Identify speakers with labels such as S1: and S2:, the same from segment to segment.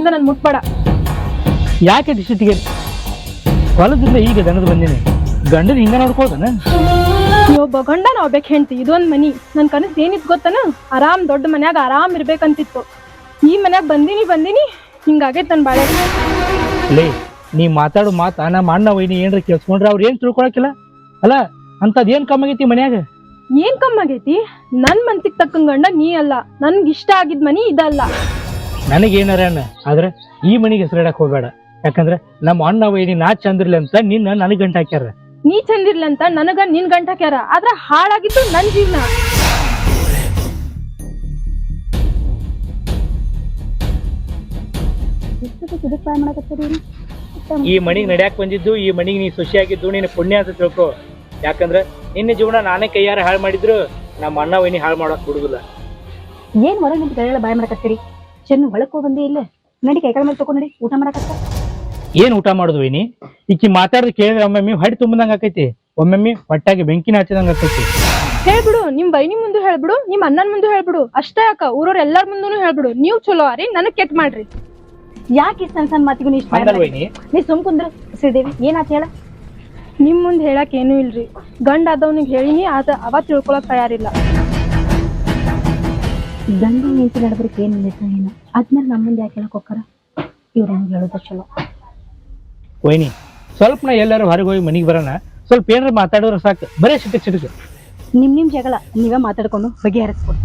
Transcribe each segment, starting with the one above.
S1: ಬಾಯಿಂದ ನಾನು ಮುಟ್ಬೇಡ.
S2: ಯಾಕೆ ಡಿಸ್ಟಿಗೆ ಹೊಲದಿಂದ ಈಗ ದನದ ಬಂದಿನಿ. ಗಂಡನ ಹಿಂಗ ನೋಡ್ಕೋದನ
S1: ಒಬ್ಬ ಗಂಡ ನಾ ಒಬ್ಬಕ್ ಹೆಂಡ್ತಿ ಇದೊಂದ್ ಮನಿ. ನನ್ ಕನಸು ಏನಿತ್ತು ಗೊತ್ತನ? ಆರಾಮ್ ದೊಡ್ಡ ಮನ್ಯಾಗ ಆರಾಮ್ ಇರ್ಬೇಕಂತಿತ್ತು. ಈ ಮನ್ಯಾಗ ಬಂದಿನಿ ಬಂದಿನಿ ಹಿಂಗಾಗೈತ್ ನನ್ ಬಾಳೆ.
S2: ಲೇ ನೀ ಮಾತಾಡು ಮಾತಾ ನಮ್ಮ ಅಣ್ಣ ವೈನಿ ಏನ್ರ ಕೇಳಿಸ್ಕೊಂಡ್ರೆ ಅವ್ರು ಏನ್ ತಿಳ್ಕೊಳಕಿಲ್ಲ? ಅಲ್ಲ ಅಂತದ್ ಏನ್ ಕಮ್ ಆಗೈತಿ ಮನ್ಯಾಗ?
S1: ಏನ್ ಕಮ್ಮಾಗೈತಿ ನನ್ ಮನ್ಸಿಗ್ ತಕ್ಕಂಗ್ ಗಂಡ ನೀ ಅಲ್ಲ. ನನ್ಗಿಷ್ಟ ಇಷ್ಟ ಆಗಿದ್ ಮನಿ ಇದಲ್ಲ.
S2: ನನಗೇನಾರ ಅನ್ನ ಆದ್ರೆ ಈ ಮನಿಗೆ ಹೆಸರಿಡಕ್ ಹೋಗ್ಬೇಡ. ಯಾಕಂದ್ರೆ ನಮ್ಮ ಅಣ್ಣ ವೈನಿ ನಾ ಚಂದಿರ್ಲಿ ಅಂತ ನಿನ್ನ ನನಗ್ ಗಂಟ ಹಾಕ್ಯಾರ.
S1: ನೀ ಚಂದಿರ್ಲಿ ಅಂತ ನನಗ ನಿನ್ ಗಂಟ ಹಾಕ್ಯಾರ. ಆದ್ರ ಹಾಳಾಗಿದ್ದು ನನ್ ಜೀವನ.
S2: ಈ ಮಣಿಗ್ ನಡ್ಯಾಕ್ ಬಂದಿದ್ದು ಈ ಮನಿಗ್ ನೀ ಖುಷಿಯಾಗಿದ್ದು ನೀನು ಪುಣ್ಯ ಅಂತ ತಿಳ್ಕೊ. ಯಾಕಂದ್ರೆ ನಿನ್ನ ಜೀವನ ನಾನೇ ಕೈಯಾರ ಹಾಳು ಮಾಡಿದ್ರು ನಮ್ಮ ಅಣ್ಣ ವೈನಿ ಹಾಳು ಮಾಡಕ್ ಬಿಡುದಿಲ್ಲ.
S3: ಏನ್ ಹೊರಗೆ ನಿಂತು ಬಾಯ್ ಮಾಡಕತ್ತೀರಿ? ಚೆನ್ನ ಒಳಕ್ ಬಂದಿ ಇಲ್ಲ? ನಡಿ ಕೈಕಾಲ ಮೇಲೆ ತಗೊಂಡ್ ನಡಿ ಊಟ ಮಾಡಕತ್ತ
S2: ಏನ್ ಊಟ ಮಾಡುದು ವೈನಿ? ಈಕಿ ಮಾತಾಡ್ದು ಕೇಳಿದ್ರೆ ಒಮ್ಮೊಮ್ಮೆ ಹೊಟ್ಟೆ ತುಂಬದಂಗ ಆಕೈತಿ. ಒಮ್ಮೊಮ್ಮೆ ಹೊಟ್ಟಾಗಿ ಬೆಂಕಿನ ಹಚ್ಚಿದಂಗ ಆಕೈತಿ.
S1: ಹೇಳ್ಬಿಡು ನಿಮ್ ಬೈನಿ ಮುಂದೆ ಹೇಳ್ಬಿಡು ನಿಮ್ ಅಣ್ಣನ್ ಮುಂದೆ ಹೇಳ್ಬಿಡು. ಅಷ್ಟೇ ಯಾಕ ಊರವ್ರ ಎಲ್ಲಾರ್ ಮುಂದೂ ಹೇಳ್ಬಿಡು. ನೀವ್ ಚಲೋ ಆರಿ ನನಗ್ ಕೆಟ್ಟ ಮಾಡ್ರಿ.
S3: ಯಾಕೆ ಇಷ್ಟ ಸಣ್ಣ ಸಣ್ಣ ಮಾತಿಗೂ ನೀ ಇಷ್ಟ ನೀ ಸುಮ್ ಕುಂದ್ರ ಶ್ರೀದೇವಿ ಏನಾತ ಹೇಳ?
S1: ನಿಮ್ ಮುಂದೆ ಹೇಳಕ್ ಏನೂ ಇಲ್ರಿ. ಗಂಡ ಆದವ್ನಿಗೆ ಹೇಳಿನಿ ಆತ ಅವ ತಿಳ್ಕೊಳಕ್ ತಯಾರಿಲ್ಲ.
S3: ಗಂಡ ಹೆಂಡತಿ ನಡ್ಬರ್ಕ್ ಏನು ನಿರ್ಣಯ ಏನು. ಅದ್ಮೇಲೆ ನಮ್ಮ ಮುಂದೆ ಯಾಕೆ ಹೇಳಕ್ ಹೋಗ್ತಾರ ಇವ್ರ ಹಂಗೆ ಹೇಳೋದು ಚಲೋ.
S2: ವೈನಿ ಸ್ವಲ್ಪ ನಾ ಎಲ್ಲಾರು ಹೊರಗೆ ಹೋಗಿ ಮನೆಗೆ ಬರೋಣ. ಸ್ವಲ್ಪ ಏನಾರು ಮಾತಾಡಿದ್ರೆ ಸಾಕು. ಬರೇ ಸಿಟಕ್ ಸಿಟಕ್
S3: ನಿಮ್ ನಿಮ್ಮ ಜಗಳ. ನೀವೇ ಮಾತಾಡ್ಕೊಂಡು ಬಗೆಹರಿಸ್ಕೊಡಿ.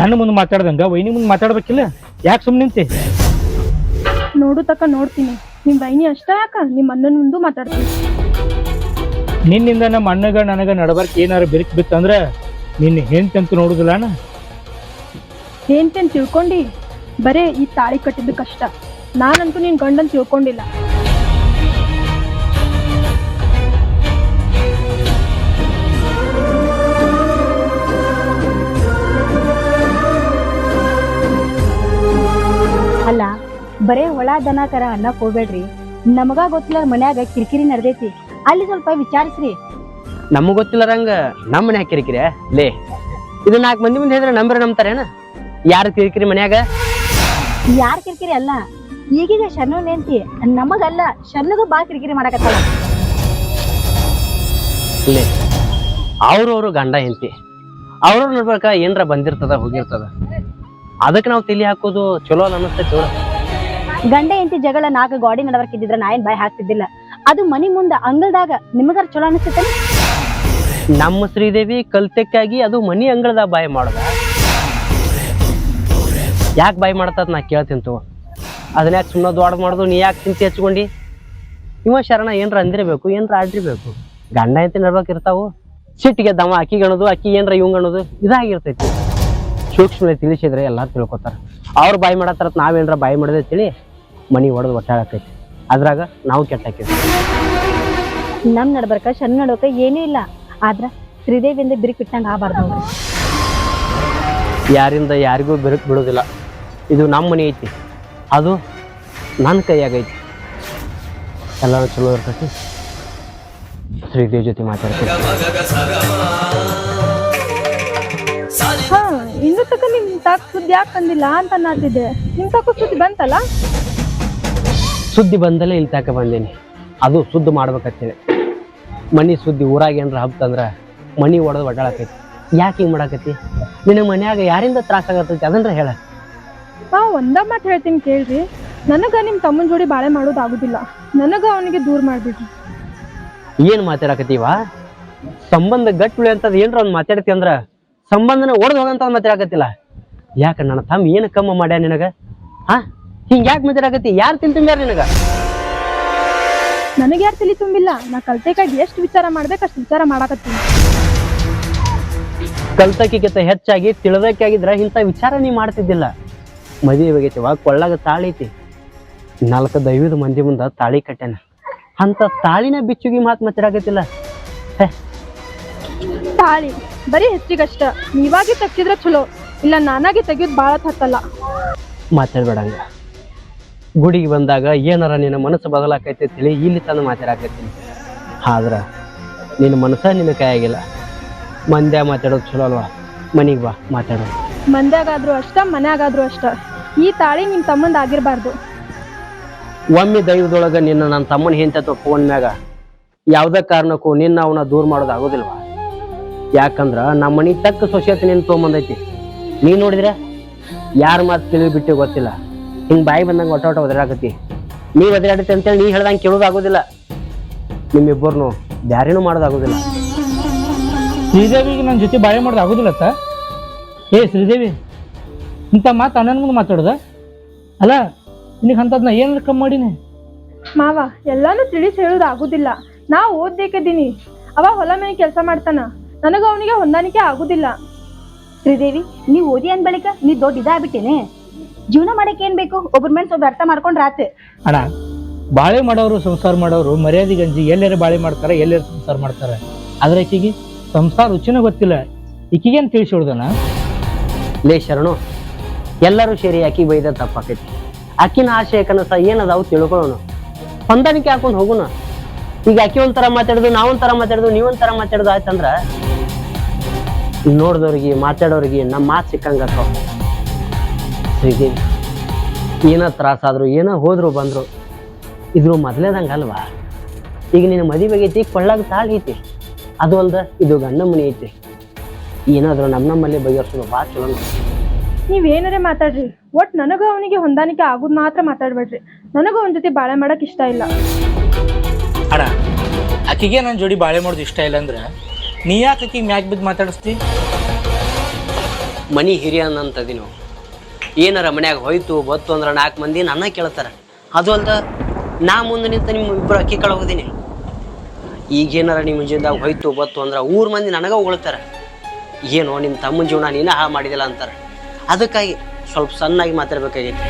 S2: ನನ್ನ ಮುಂದೆ ಮಾತಾಡ್ದಂಗ ವೈನಿ ಮುಂದೆ ಮಾತಾಡ್ಬೇಕಿಲ್ಲ? ಯಾಕೆ ಸುಮ್ಮನೆ ನಿಂತೆ?
S1: ನೋಡು ತಕ್ಕ ನೋಡ್ತೀನಿ. ನಿಮ್ ಬೈನಿ ಅಷ್ಟೇ ಯಾಕ? ನಿಮ್ ಅಣ್ಣನ ಮುಂದೆ ಮಾತಾಡ್ತೀನಿ.
S2: ನಿನ್ನಿಂದ ನಮ್ಮ ಅಣ್ಣಗ ನನಗ ನಡಬರ್ಕ್ ಏನಾರ ಬಿರುಕು ಬಿತ್ತಂದ್ರ ನಿನ್ನ ಅಣ್ಣ?
S1: ಏನ್ತೇನ್ ತಿಳ್ಕೊಂಡಿ? ಬರೇ ಈ ತಾಳಿ ಕಟ್ಟಿದ್ದು ಕಷ್ಟ. ನಾನಂತೂ ನಿನ್ನ ಗಂಡನ್ ತಿಳ್ಕೊಂಡಿಲ್ಲ.
S3: ಅಲ್ಲ, ಬರೇ ಹೊಳ ದನ ಕರ ಅನ್ನಕ್ ಹೋಗ್ಬೇಡ್ರಿ. ನಮಗ ಗೊತ್ತಿಲ್ಲ ಮನ್ಯಾಗ ಕಿರಿಕಿರಿ ನಡೆದೈತಿ. ಅಲ್ಲಿ ಸ್ವಲ್ಪ ವಿಚಾರಿಸ್ರಿ.
S4: ನಮಗ್ ಗೊತ್ತಿಲ್ಲರಂಗ ನಮ್ಮ ಮನೆ ಕಿರಿಕಿರಿ ಲೇ ಇದು ನಾಲ್ಕು ಮಂದಿ ಮುಂದೆ ಹೇಳಿದ್ರೆ ನಂಬರ್ ನಂಬ್ತಾರೇನ? ಯಾರು ಕಿರಿಕಿರಿ ಮನ್ಯಾಗ?
S3: ಯಾರ್ ಕಿರಿಕಿರಿ ಅಲ್ಲ ಈಗೀಗ ಶರಣು ನೆಂತಿ ನಮಗಲ್ಲ ಶರಣಗೂ ಬಾ ಕಿರಿಕಿರಿ ಮಾಡಕತ್ತಾಳ.
S4: ಲೇ ಅವ್ರವ್ರು ಗಂಡ ಹೆಂಡತಿ ಅವ್ರವ್ರ ನೋಡ್ಬೇಕ ಏನ್ರ ಬಂದಿರ್ತದ ಹೋಗಿರ್ತದ. ಅದಕ್ಕೆ ನಾವು ತಿಳಿ ಹಾಕೋದು ಚಲೋ ಅನ್ನಿಸ್ತೈತಿ ನೋಡ.
S3: ಗಂಡ ಹೆಂಡತಿ ಜಗಳ ನಾಲ್ಕು ಗಾಡಿ ನಡವರ್ಕಿದ್ರೆ ನಾ ಏನ್ ಬಾಯ್ ಹಾಕ್ತಿದ್ದಿಲ್ಲ. ಅದು ಮನಿ ಮುಂದ ಅಂಗಳದಾಗ ನಿಮಗಾರ ಚಲೋ ಅನಿಸ್ತೈತೆ
S4: ನಮ್ಮ ಶ್ರೀದೇವಿ ಕಲ್ತಕ್ಕಾಗಿ ಅದು ಮನಿ ಅಂಗಳದ ಬಾಯಿ ಮಾಡದ. ಯಾಕೆ ಬಾಯಿ ಮಾಡತ್ತ ನಾ ಕೇಳ್ತೀನಿ ತಗೋ. ಅದನ್ನ ಯಾಕೆ ಸುಮ್ಮನೆ ದೊಡ್ಡ ಮಾಡೋದು? ನೀ ಯಾಕೆ ಚಿಂತೆ ಹಚ್ಕೊಂಡಿ? ಇವ ಶರಣ ಏನ್ರ ಅಂದಿರ್ಬೇಕು, ಏನ್ರ ಆಡಿರ್ಬೇಕು ಗಂಡ ಅಂತ ನಡ್ಬೇಕಿರ್ತಾವು ಸಿಟ್ಟಿಗೆ ದಮ, ಅಕ್ಕಿ ಗಣದು, ಅಕ್ಕಿ ಏನ್ರ ಇವ್ ಅನ್ನೋದು ಇದಾಗಿರ್ತೈತಿ. ಸೂಕ್ಷ್ಮ ತಿಳಿಸಿದ್ರೆ ಎಲ್ಲಾರು ತಿಳ್ಕೊತಾರ. ಅವ್ರು ಬಾಯಿ ಮಾಡತ್ತಾರ ನಾವೇನ್ರ ಬಾಯಿ ಮಾಡದೆ ತಿಳಿ ಮನಿ ಹೊಡೆದು ಒಟ್ಟಾಗತೈತಿ ಅದ್ರಾಗ ನಾವು ಕೆಟ್ಟಾಕೈತಿ
S3: ನಮ್ ನಡ್ಬರ್ಕ, ಶರಣ ನಡ್ಬರ್ಕ ಏನೂ ಇಲ್ಲ. ಆದ್ರ ಶ್ರೀದೇವಿಯಿಂದ ಬಿರುಕ್ ಬಿಟ್ಟಂಗ ಆಗಬಾರ್ದು
S4: ಯಾರಿಂದ ಯಾರಿಗೂ ಬಿರುಕು ಬಿಡೋದಿಲ್ಲ. ಇದು ನಮ್ಮ ಮನೆ ಐತಿ. ಅದು ನನ್ನ ಕೈಯಾಗೈತಿ ಎಲ್ಲರೂ ಚಲೋ ಇರ್ತೈತಿ. ಶ್ರೀದೇವಿ ಜೊತೆ ಮಾತಾಡ್ತೀನಿ.
S1: ಹಾ ಇನ್ನು ತಕ್ಕ ನಿಮ್ ತಾಕ್ ಸುದ್ದಿ ಯಾಕೆ ಬಂದಿಲ್ಲ ಅಂತ ಅನ್ನತ್ತಿದ್ದೆ ನಿಮ್ ತಕ್ಕ ಸುದ್ದಿ ಬಂತಲ್ಲ?
S4: ಸುದ್ದಿ ಬಂದಲೇ ಇಲ್ಲಿ ತಕ ಬಂದೀನಿ. ಅದು ಸುದ್ದಿ ಮಾಡ್ಬೇಕಂತೇಳಿ. ಮನಿ ಸುದ್ದಿ ಊರಾಗ ಏನ್ರ ಹಬ್ತಂದ್ರ ಮನಿ ಒಡೆದು ಒಡ್ಡಾಳಕೈತಿ ಯಾಕೆ ಹಿಂಗೆ ಮಾಡಾಕತಿ ನಿನ್ನ ಮನ್ಯಾಗ ಯಾರಿಂದ ತ್ರಾಸ ಆಗತೈತಿ ಅದನ್ರ ಹೇಳ.
S1: ನಾ ಒಂದ ಮಾತು ಹೇಳ್ತೀನಿ ಕೇಳ್ರಿ. ನನಗ ನಿಮ್ ತಮ್ಮನ ಜೋಡಿ ಬಾಳೆ ಮಾಡೋದು ಆಗುದಿಲ್ಲ. ನನಗ ಅವನಿಗೆ ದೂರ ಮಾಡ್ಬಿಡ್ರಿ.
S4: ಏನ್ ಮಾತಾಡಕತ್ತೀವ ಸಂಬಂಧ ಗಟ್ಟಿ ಅಂತದ್ ಏನ್ರ ಒಂದ್ ಮಾತಾಡ್ತಿ ಅಂದ್ರ ಸಂಬಂಧನ ಒಡೆದು ಹೋಗಂತ ಮಾತಾಡಕತ್ತಿಲ್ಲ. ಯಾಕ ನನ್ನ ತಮ್ಮ ಏನ್ ಕಮ್ಮ ಮಾಡ್ಯಾ ನಿನಗ? ಹಾ ಹಿಂಗ್ ಯಾಕೆ ಮಾತಾಡಕತ್ತಿ? ಯಾರು ತಿಂತಿಂದ್ಯಾರ ನಿನಗ?
S1: ನನಗೆ ಯಾರು ತಲಿ ತುಂಬಿಲ್ಲ? ನಾ ಕಲ್ತೆಕಾಗಿ ಎಷ್ಟು ವಿಚಾರ ಮಾಡ್ಬೇಕು ಅಷ್ಟು ವಿಚಾರ ಮಾಡಾಕತ್ತೀನಿ.
S4: ಕಲ್ತಕ್ಕಿಗಿಂತ ಹೆಚ್ಚಾಗಿ ತಿಳಿದಕ್ಕಾಗಿದ್ರ ಇಂಥ ವಿಚಾರ ನೀ ಮಾಡ್ತಿದ್ದಿಲ್ಲ. ಮದುವೆ ಬಗ್ಗೆ ಕೊಳ್ಳಾಗ ತಾಳಿ ಐತಿ. ನಾಲ್ಕು ದೈವದ ಮಂದಿ ಮುಂದೆ ತಾಳಿ ಕಟ್ಟೆನ. ಅಂತ ತಾಳಿನ ಬಿಚ್ಚುಗಿ ಮಾತು ಮಾತಾಡಕತ್ತಿಲ್ಲ
S1: ತಾಳಿ ಬರೀ ಹೆಚ್ಚಿಗಷ್ಟ. ನೀವಾಗಿ ತಗ್ಸಿದ್ರೆ ಚಲೋ. ಇಲ್ಲ ನಾನಾಗಿ ತೆಗಿಯೋದು ಭಾಳ ಹತ್ತಲ್ಲ
S4: ಮಾತಾಡ್ಬೇಡಂಗ ಗುಡಿಗೆ ಬಂದಾಗ ಏನಾರ ನಿನ್ನ ಮನಸ್ಸು ಬದಲಾಕೈತಿ ತಿಳಿ ಇಲ್ಲಿ ತಂದು ಮಾತಾಡಕತ್ತೀನಿ. ಆದ್ರೆ ನಿನ್ನ ಮನಸ್ಸ ನಿನ್ನ ಕೈಯಾಗಿಲ್ಲ. ಮಂದ್ಯ ಮಾತಾಡೋದು ಚಲೋ ಅಲ್ವಾ? ಮನಿಗೆ ಬಾ ಮಾತಾಡೋದು
S1: ಮಂದ್ಯಾಗಾದ್ರೂ ಅಷ್ಟ ಮನ್ಯಾಗಾದ್ರೂ ಅಷ್ಟ. ಈ ತಾಳಿ ನಿಮ್ಮ ತಮ್ಮಂದ ಆಗಿರಬಾರ್ದು.
S4: ಒಮ್ಮೆ ದೈವದೊಳಗ ನಿನ್ನ ನನ್ನ ತಮ್ಮನ ಹಿಂತ ಫೋನ್ ಮ್ಯಾಗ ಯಾವ್ದೇ ಕಾರಣಕ್ಕೂ ನಿನ್ನ ಅವನ ದೂರ ಮಾಡೋದು ಆಗೋದಿಲ್ವಾ? ಯಾಕಂದ್ರ ನಮ್ಮ ಮನಿ ತಕ್ಕ ಸೊಸೈತಿ ನಿನ್ ತೊಗೊಂಬಂದೈತಿ. ನೀ ನೋಡಿದ್ರೆ? ಯಾರ ಮಾತು ತಿಳಿದು ಬಿಟ್ಟು ಗೊತ್ತಿಲ್ಲ. ಹಿಂಗ್ ಬಾಯಿ ಬಂದಂಗೆ ಒಟ್ಟ ಒಟ್ಟ ಒದರಾಕತಿ ನೀ ಒದರಾಡತಿ ಅಂತೇಳಿ ನೀ ಹೇಳ್ದಂಗೆ ಕೇಳೋದಾಗೋದಿಲ್ಲ ನಿಮ್ಮಿಬ್ಬರನು ಬ್ಯಾರೇನು ಮಾಡೋದಾಗೋದಿಲ್ಲ
S2: ಶ್ರೀದೇವಿಗೆ ನನ್ನ ಜೊತೆ ಬಾಯಿ ಮಾಡೋದು ಸರ್ ಏ ಶ್ರೀದೇವಿ ಇಂಥ ಮಾತು ಅಣ್ಣನ ಮುಂದೆ ಮಾತಾಡೋದ? ಅಲ್ಲ ನಿನಗೆ ಅಂಥದ್ದು ನಾ ಏನಾರು ಕಮ್ಮಿ ಮಾಡೀನಿ?
S1: ಮಾವ ಎಲ್ಲಾನು ತಿಳಿಸಿ ಹೇಳೋದು ಆಗುದಿಲ್ಲ. ನಾ ಓದ್ಬೇಕದೀನಿ. ಅವ ಹೊಲ ಮನೆ ಕೆಲಸ ಮಾಡ್ತಾನ. ನನಗ ಅವನಿಗೆ ಹೊಂದಾಣಿಕೆ ಆಗುದಿಲ್ಲ.
S3: ಶ್ರೀದೇವಿ ನೀವು ಓದಿ ಅಂದ ಬಳಿಕ ನೀ ದೊಡ್ಡ ಇದಾಗ್ಬಿಟ್ಟೇನೆ. ಜೀವನ ಮಾಡಕ್ಕೆ ಏನ್ ಬೇಕು? ಒಬ್ಬರ ಮನ್ಸ್ ಒಬ್ಬ ಅರ್ಥ ಮಾಡ್ಕೊಂಡ್ರೆ ರಾತ್
S2: ಅಣ್ಣ ಬಾಳೆ ಮಾಡೋರು ಸಂಸಾರ ಮಾಡೋರು ಮರ್ಯಾದೆ ಗಂಜಿ ಎಲ್ಲಾರ ಬಾಳೆ ಮಾಡ್ತಾರೆ ಎಲ್ಲಾರ ಸಂಸಾರ ಮಾಡ್ತಾರೆ. ಆದ್ರೆ ಈಕಿಗೆ ಸಂಸಾರ ರುಚಿನೂ ಗೊತ್ತಿಲ್ಲ. ಈಕಿಗೇನು ತಿಳಿಸಿ ಹೊಡ್ದನ
S4: ಲೇ ಶರಣು ಎಲ್ಲರೂ ಸೇರಿ ಆಕಿ ಬೈದ ತಪ್ಪಾಕೈತಿ. ಆಕಿನ ಆಶಯ ಕನಸ ಏನದಾವು ತಿಳ್ಕೊಳ್ಳೋಣ. ಹೊಂದಾಣಿಕೆ ಹಾಕೊಂಡು ಹೋಗೋಣ. ಈಗ ಆಕಿ ಒಂಥರ ಮಾತಾಡೋದು ನಾವೊಂಥರ ಮಾತಾಡೋದು ನೀವೊಂಥರ ಮಾತಾಡೋದು ಆಯ್ತಂದ್ರ ನೋಡ್ದವ್ರಿಗೆ ಮಾತಾಡೋರಿಗೆ ನಮ್ಮ ಮಾತು ಸಿಕ್ಕಂಗ ಶ್ರೀದೇವಿ ಏನ ತ್ರಾಸಾದ್ರು ಏನೋ ಹೋದ್ರು ಬಂದರು. ಇದ್ರು ಮೊದಲೇದಂಗೆ ಅಲ್ವಾ ಈಗ ನಿನ್ನ ಮದುವೆ ಐತಿ ಕೊಳ್ಳಾಗ ತಾಳಿ ಐತಿ ಅದು ಅಲ್ದ ಇದು ಗಂಡ ಮನೆ ಐತಿ. ಏನಾದರೂ ನಮ್ಮ ನಮ್ಮಲ್ಲಿ ಬಗೆಹರಿಸೋದು ಭಾಳ ಚಲೋ ನೀವು
S1: ನೀವೇನಾರೇ ಮಾತಾಡ್ರಿ. ಒಟ್ಟು ನನಗೂ ಅವನಿಗೆ ಹೊಂದಾಣಿಕೆ ಆಗೋದು ಮಾತ್ರ ಮಾತಾಡ್ಬೇಡ್ರಿ. ನನಗೂ ಅವನ ಜೊತೆ ಬಾಳೆ ಮಾಡಕ್ ಇಷ್ಟ ಇಲ್ಲ.
S2: ಅಣ್ಣ ಆಕಿಗೆ ನನ್ನ ಜೋಡಿ ಬಾಳೆ ಮಾಡೋದು ಇಷ್ಟ ಇಲ್ಲ ಅಂದ್ರೆ ನೀ ಯಾಕೆ ಆಕಿಗೆ ಮ್ಯಾಕ್ ಬಿದ್ದು ಮಾತಾಡಿಸ್ತಿ?
S4: ಮನಿ ಹಿರಿಯ ಅನ್ನಂತದಿನು. ಏನಾರ ಮನ್ಯಾಗ ಹೋಯ್ತು, ಬತ್ತು ಅಂದ್ರೆ ನಾಲ್ಕು ಮಂದಿ ನನ್ನ ಕೇಳ್ತಾರ. ಅದು ಅಲ್ದ, ನಾ ಮುಂದೆ ನಿಂತ ನಿಮ್ಮ ಇಬ್ಬರು ಅಕ್ಕಿ ಈಗ ಈಗೇನಾರ ನಿಮ್ಮ ಜೀವನದಾಗ ಹೋಯ್ತು, ಬತ್ತು ಅಂದ್ರೆ ಊರ್ ಮಂದಿ ನನಗ ಉಳ್ತಾರೆ ಏನೋ ನಿಮ್ಮ ತಮ್ಮ ಜೀವನ ನೀನ ಹಾ ಮಾಡಿದಿಲ್ಲ ಅಂತಾರೆ. ಅದಕ್ಕಾಗಿ ಸ್ವಲ್ಪ ಸಣ್ಣಾಗಿ ಮಾತಾಡ್ಬೇಕಾಗೈತಿ.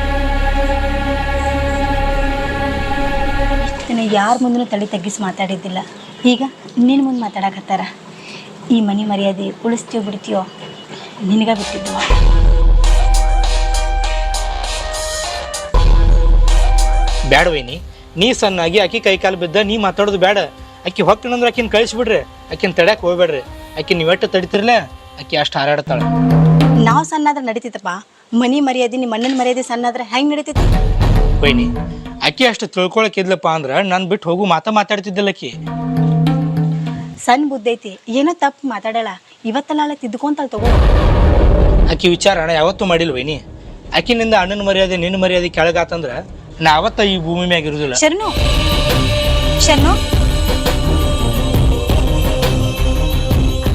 S3: ಯಾರ ಮುಂದೂ ತಲೆ ತಗ್ಗಿಸಿ ಮಾತಾಡಿದ್ದಿಲ್ಲ. ಈಗ ನಿನ್ನ ಮುಂದೆ ಮಾತಾಡಕತ್ತಾರ ಈ ಮನಿ ಮರ್ಯಾದೆ ಉಳಿಸ್ತೀಯೋ ಬಿಡ್ತೀಯೋ, ನಿನಗ ಬಿಟ್ಟಿದ್ದು
S2: ಬ್ಯಾಡ ವೈನಿ ನೀ ಸಣ್ಣಾಗಿ ಆಕಿ ಕೈ ಕಾಲು ಬಿದ್ದ ನೀ ಮಾತಾಡೋದು ಬೇಡ ಆಕಿ ಹೊಕ್ಕಿನಂದ್ರೆ ಆಕಿನ ಕಳಿಸ್ಬಿಡ್ರಿ. ಆಕಿನ ತಡ್ಯಾಕ ಹೋಗ್ಬೇಡ್ರಿ. ಆಕಿ ನೀವೆಟ್ಟು ತಡಿತಿರ್ಲೆ? ಆಕಿ ಅಷ್ಟು ಹಾರಾಡ್ತಾಳೆ.
S3: ನಾವು ಸಣ್ಣಾದ್ರೆ ನಡೀತಿತ್ತಪ್ಪ. ಮನಿ ಮರ್ಯಾದೆ ನಿಮ್ಮ ಅಣ್ಣನ ಮರ್ಯಾದೆ ಸಣ್ಣಾದ್ರೆ ಹೆಂಗೆ ನಡೀತಿತ್ತು?
S2: ಬೈನಿ ಆಕಿ ಅಷ್ಟು ತಿಳ್ಕೊಳಕ್ ಇದ್ಲಪ್ಪ ಅಂದ್ರೆ ನಾನು ಬಿಟ್ಟು ಹೋಗು ಮಾತಾ ಮಾತಾಡ್ತಿದ್ದಿಲ್ಲ ಆಕಿ.
S3: ಸಣ್ಣ ಬುದ್ಧಿ ಐತಿ. ಏನೋ ತಪ್ಪು ಮಾತಾಡಲ್ಲ. ಇವತ್ತಲ್ಲ ತಿದ್ದುಕೊಂತಲ್ ತಗೋ.
S2: ಆಕಿ ವಿಚಾರ ಅಣ್ಣ ಯಾವತ್ತೂ ಮಾಡಿಲ್ಲ ವೈನಿ. ಆಕಿನಿಂದ ಅಣ್ಣನ ಮರ್ಯಾದೆ ನಿನ್ನ ಮರ್ಯಾದೆ ಕೆಳಗಾತಂದ್ರ ನಾ ಅವತ್ತ ಈ ಭೂಮಿ ಮ್ಯಾಗ ಇರುದಿಲ್ಲ.
S3: ಶರಣು. ಶರಣು.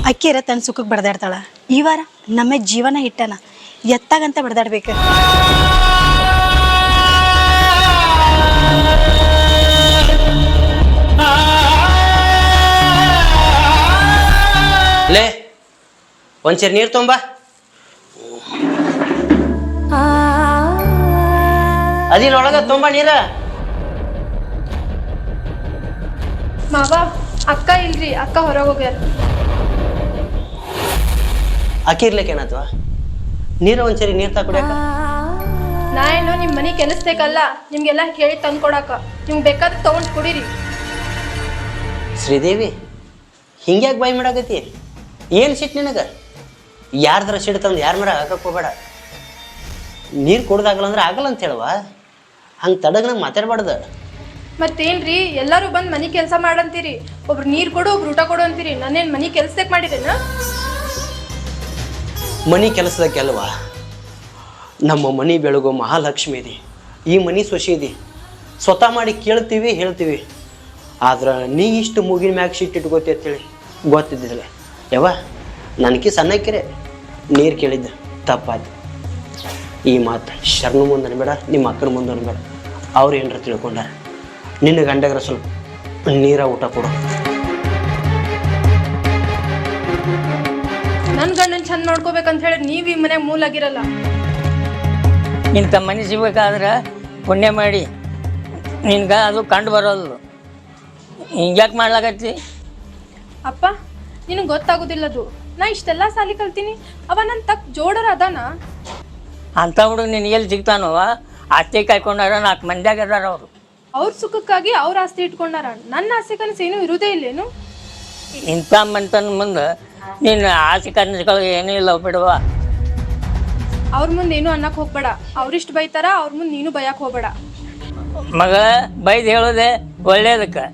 S3: ಅಕ್ಕಿರ ತನ್ನ ಸುಖಕ್ಕೆ ಬಡದಾಡ್ತಾಳ. ಈ ವಾರ ನಮ್ಮ ಜೀವನ ಹಿಟ್ಟನ ಎತ್ತಾಗಂತ ಬಡದಾಡ್ಬೇಕು.
S4: ಲೇ ಒಂಚೂರು ನೀರು ತೊಂಬ. ಅದಿಲ್ಲ ಒಳಗ ತೊಂಬ ನೀರ.
S1: ಮಾವ ಅಕ್ಕ ಇಲ್ರಿ ಅಕ್ಕ ಹೊರಗೆ ಹೋಗ್ಯಾರ.
S4: ಅಕ್ಕಿರ್ಲಿಕ್ಕೆ ಏನತ್ವ ನೀರು ಒಂದ್ಸರಿ ನೀರ್ ತಾ ಕುಡಿಯಕ
S1: ನಾ ಏನು ನಿಮ್ ಮನಿ ಕೆಲಸಬೇಕಲ್ಲ ನಿಮ್ಗೆಲ್ಲ ಕೇಳಿ ತಂದು ಕೊಡಾಕ. ನಿಮ್ಗೆ ಬೇಕಾದ್ರೆ ತಗೊಂಡ್ ಕುಡೀರಿ.
S4: ಶ್ರೀದೇವಿ ಹಿಂಗ್ಯಾಕೆ ಬಾಯ್ ಮಾಡಾಕತಿ ಏನ್ ಸಿಟ್ಟು ನಿನಗೆ? ಯಾರ್ದ್ರ ಸಿಟ್ಟು ತಂದು ಯಾರ ಮರ ಹಾಕಕ್ಕೆ ಹೋಗ್ಬೇಡ. ನೀರು ಕುಡ್ದಾಗಲ್ಲ ಅಂದ್ರೆ ಆಗಲ್ಲ ಅಂತ ಹೇಳುವ? ಹಂಗೆ ತಡಗ್ನಾಗ ಮಾತಾಡ್ಬಾರ್ದು.
S1: ಮತ್ತೇನ್ರಿ ಎಲ್ಲರೂ ಬಂದು ಮನೆ ಕೆಲಸ ಮಾಡಂತೀರಿ. ಒಬ್ರು ನೀರು ಕೊಡು ಒಬ್ರು ಊಟ ಕೊಡು ಅಂತೀರಿ. ನಾನೇನು ಮನೆ ಕೆಲ್ಸಕ್ಕೆ ಮಾಡಿದೇನ
S4: ಮನೆ ಕೆಲಸದ ಕೆಲವ ನಮ್ಮ ಮನೆ ಬೆಳಗೋ ಮಹಾಲಕ್ಷ್ಮಿ ಇದೆ. ಈ ಮನೆ ಸೊಸಿ ಇದೆ. ಸ್ವತಃ ಮಾಡಿ ಕೇಳ್ತೀವಿ ಹೇಳ್ತೀವಿ. ಆದ್ರೆ ನೀ ಇಷ್ಟು ಮೂಗಿನ ಮ್ಯಾಗ ಶೀಟ್ ಇಟ್ಕೋತಿ ಅಂತೇಳಿ ಗೊತ್ತಿದ್ದಿಲ್ಲ. ಯವ್ವ ನನಗೆ ಸಣ್ಣಕ್ಕಿರೆ ನೀರು ಕೇಳಿದ್ದ ತಪ್ಪಾಯ್ತು. ಈ ಮಾತು ಶರಣ ಮುಂದೆ ಅನ್ಬೇಡ ನಿಮ್ಮ ಅಕ್ಕನ ಮುಂದೆ ಅನ್ಬೇಡ ಅವ್ರು ಏನಾರು ತಿಳ್ಕೊಂಡಾರ? ನಿನ್ನ ಗಂಡಗ್ರ ಸ್ವಲ್ಪ ನೀರ ಊಟ ಕೊಡು.
S1: ನನ್ನ ಗಂಡನ ಚಂದ ನೋಡ್ಕೋಬೇಕಂತ ಹೇಳಿ ನೀವು ಈ ಮನೆ ಮೂಲ ಆಗಿರಲ್ಲ
S5: ಇಂಥ ಮನೆ ಸಿಗ್ಬೇಕಾದ್ರೆ ಪುಣ್ಯ ಮಾಡಿ. ನಿನ್ಗೆ ಅದು ಕಂಡು ಬರೋದು. ಹಿಂಗ್ಯಾಕೆ ಮಾಡ್ಲಾಗತ್ತಿ
S1: ಅಪ್ಪ ನಿನಗೆ ಗೊತ್ತಾಗುದಿಲ್ಲದು ನಾ ಇಷ್ಟೆಲ್ಲ ಸಾಲಿ ಕಲ್ತೀನಿ. ಅವ ನನ್ನ ತಕ್ಕ ಜೋಡರ ಅದಾನ.
S5: ಅಂಥ ಹುಡುಗ ನಿನ್ ಎಲ್ಲಿ ಸಿಗ್ತಾನವ ಅತ್ತೆ ಕಾಯ್ಕೊಂಡಾರ ನಾಲ್ಕು ಮಂದಿಯಾಗ ಅದಾರ ಅವರು.
S1: ಅವ್ರ ಸುಖಕ್ಕಾಗಿ ಅವ್ರ ಆಸ್ತಿ ಇಟ್ಕೊಂಡಾರ. ನನ್ನ ಆಸೆ ಕನಸು ಏನು ಇರುದೇ ಇಲ್ಲೇನು?
S5: ಇಂಥ ಮಂತನ ಮುಂದೆ ನೀನು ಆಸೆ ಕನಸುಗಳು ಏನೂ ಇಲ್ಲ ಬಿಡುವ.
S1: ಅವ್ರ ಮುಂದೆ ಏನು ಅನ್ನಕ್ ಹೋಗ್ಬೇಡ. ಅವ್ರಿಷ್ಟು ಬೈತಾರ ಅವ್ರ ಮುಂದೆ ನೀನು ಬಯಕ್ ಹೋಗ್ಬೇಡ.
S5: ಮಗಳ ಬೈದು ಹೇಳೋದೆ ಒಳ್ಳೇದಕ್ಕೆ.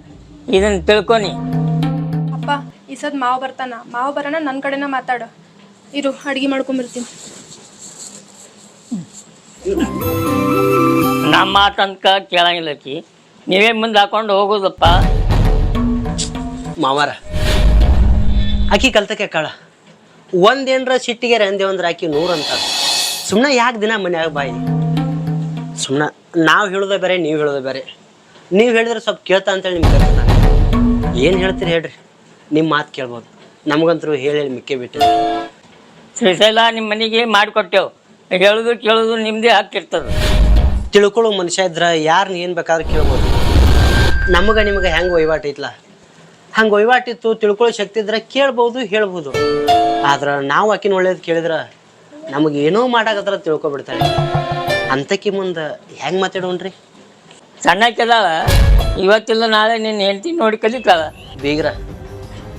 S5: ಇದನ್ನು ತಿಳ್ಕೊನಿ
S1: ಅಪ್ಪ ಈ ಸದ್ ಮಾವ ಬರ್ತಾನ. ಮಾವ ಬರೋಣ ನನ್ನ ಕಡೆನ ಮಾತಾಡು. ಇರು ಅಡ್ಗೆ ಮಾಡ್ಕೊಂಬರ್ತೀನಿ
S5: ನಮ್ಮ ಮಾತಂತ ಕೇಳಂಗಿಲ್ಲಕಿ. ನೀವೇ ಮುಂದೆ ಹಾಕೊಂಡು ಹೋಗೋದಪ್ಪ.
S4: ಮಾವಾರ ಆಕಿ ಕಲ್ತಕ್ಕೆ ಕಾಳ. ಒಂದೇನ್ರ ಸಿಟ್ಟಿಗೆ ಅಂದೇವಂದ್ರೆ ಆಕಿ ನೂರು ಅಂತ. ಸುಮ್ಮನೆ ಯಾಕೆ ದಿನ ಮನ್ಯಾಗ ಬಾಯಿ? ಸುಮ್ಮನೆ ನಾವು ಹೇಳೋದೇ ಬೇರೆ ನೀವು ಹೇಳೋದೇ ಬೇರೆ. ನೀವು ಹೇಳಿದ್ರೆ ಸ್ವಲ್ಪ ಕೇಳ್ತಾ ಅಂತೇಳಿ ನಿಮ್ಗೆ ಕರ್ತಾನೆ ಏನು ಹೇಳ್ತೀರಿ ಹೇಳ್ರಿ. ನಿಮ್ಮ ಮಾತು ಕೇಳ್ಬೋದು. ನಮಗಂತರೂ ಹೇಳಿ ಹೇಳಿ ಮಿಕ್ಕೆ ಬಿಟ್ಟು
S5: ಶ್ರೀಶೈಲ ನಿಮ್ಮ ಮನೆಗೆ ಮಾಡಿಕೊಟ್ಟೆವು. ಹೇಳೋದು ಕೇಳೋದು ನಿಮ್ಮದೇ ಆಗ್ತಿರ್ತದ
S4: ತಿಳ್ಕೊಳ್ಳೋ ಮನುಷ್ಯ ಇದ್ರ ಯಾರನ್ನ ಏನು ಬೇಕಾದ್ರೂ ಕೇಳ್ಬೋದು. ನಮಗೆ ನಿಮಗೆ ಹೆಂಗೆ ವಹಿವಾಟು ಐತ್ಲ ಹಂಗೆ ವಹಿವಾಟಿತ್ತು ತಿಳ್ಕೊಳ್ಳೋ ಶಕ್ತಿ ಇದ್ರೆ ಕೇಳ್ಬೋದು ಹೇಳ್ಬೋದು. ಆದ್ರೆ ನಾವು ಆಕಿನ ಒಳ್ಳೇದು ಕೇಳಿದ್ರೆ ನಮಗೆ ಏನೋ ಮಾಡಾಕತ್ರ ತಿಳ್ಕೊಬಿಡ್ತಾಳೆ. ಅಂತಕಿ ಮುಂದೆ ಹೆಂಗೆ ಮಾತಾಡೋಣ್ರಿ?
S5: ಸಣ್ಣಕ್ಕೆದಾಳ ಇವತ್ತಿಲ್ಲ ನಾಳೆ ನಿನ್ನ ಹೆಂಡತಿ ನೋಡಿ ಕಲಿತಾಳ.
S4: ಬೀಗ್ರ